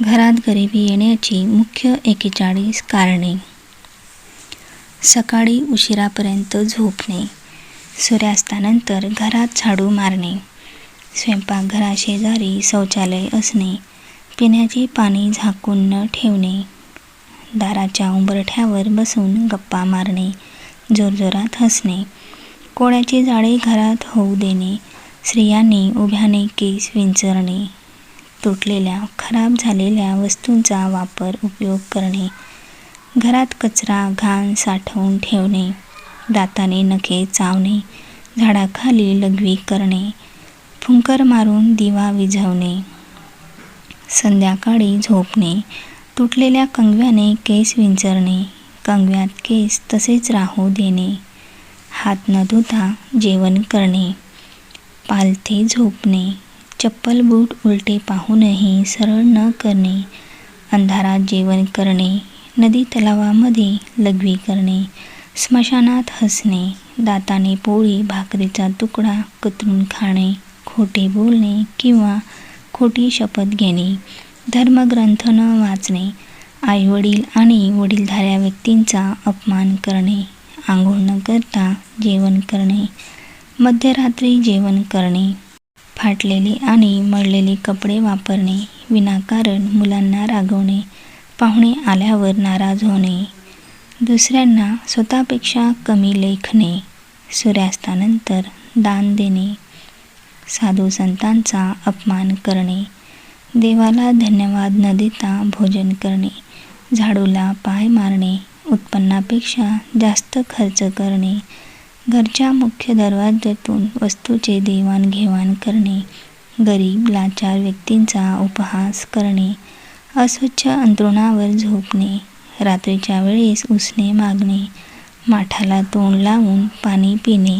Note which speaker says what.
Speaker 1: घरात गरिबी येण्याची मुख्य एकेचाळीस कारणे. सकाळी उशिरापर्यंत झोपणे. सूर्यास्तानंतर घरात झाडू मारणे. स्वयंपाकघराशेजारी शौचालय असणे. पिण्याचे पाणी झाकून न ठेवणे. दाराच्या उंबरठ्यावर बसून गप्पा मारणे. जोरजोरात हसणे. कोळ्याचे जाळे घरात होऊ देणे. स्त्रियांनी उभ्याने केस विंचरणे. तुटलेल्या खराब झालेल्या वस्तूंचा वापर उपयोग करणे घरात कचरा घाण साठवून ठेवणे दाताने नखे चावणे झाडाखाली लघवी करणे फुंकर मारून दिवा विझवणे संध्याकाळी झोपणे तुटलेल्या कंगव्याने केस विंचरणे कंगव्यात केस तसेच राहू देणे हात न धुता जेवण करणे पालथे झोपणे चप्पल बूट उलटे पाहूनही सरळ न करणे अंधारात जेवण करणे नदी तलावामध्ये लघवी करणे स्मशानात हसणे दाताने पोळी भाकरीचा तुकडा कतरून खाणे खोटे बोलणे किंवा खोटी शपथ घेणे धर्मग्रंथ न वाचणे आईवडील आणि वडीलधाऱ्या व्यक्तींचा अपमान करणे आंघोळ न करता जेवण करणे मध्यरात्री जेवण करणे फाटलेले आणि मळलेले कपडे वापरणे विनाकारण मुलांना रागवणे पाहुणे आल्यावर नाराज होणे दुसऱ्यांना स्वतःपेक्षा कमी लेखणे सूर्यास्तानंतर दान देणे साधू संतांचा अपमान करणे देवाला धन्यवाद न देता भोजन करणे झाडूला पाय मारणे उत्पन्नापेक्षा जास्त खर्च करणे घरच्या मुख्य दरवाज्यातून वस्तूचे देवाणघेवाण करणे गरीब लाचार व्यक्तींचा उपहास करणे अस्वच्छ अंथरुणावर झोपणे रात्रीच्या वेळेस उसने मागणे माठाला तोंड लावून पाणी पिणे.